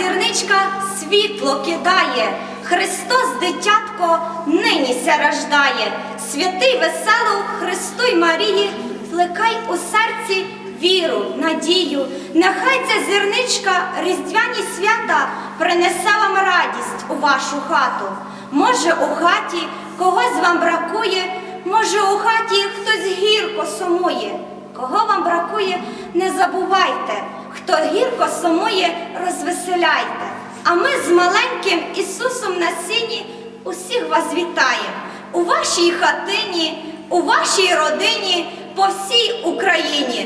зірничка світло кидає, Христос, дитятко, нині ся рождає. Святий веселу Христу й Марії, плекай у серці віру, надію. Нехай ця зірничка різдвяні свята принесе вам радість у вашу хату. Може, у хаті когось вам бракує, може, у хаті хтось гірко сумує. Кого вам бракує, не забувайте, хто гірко сумує, розвеселяйте. А ми з маленьким Ісусом на сіні усіх вас вітаємо у вашій хатині, у вашій родині, по всій Україні.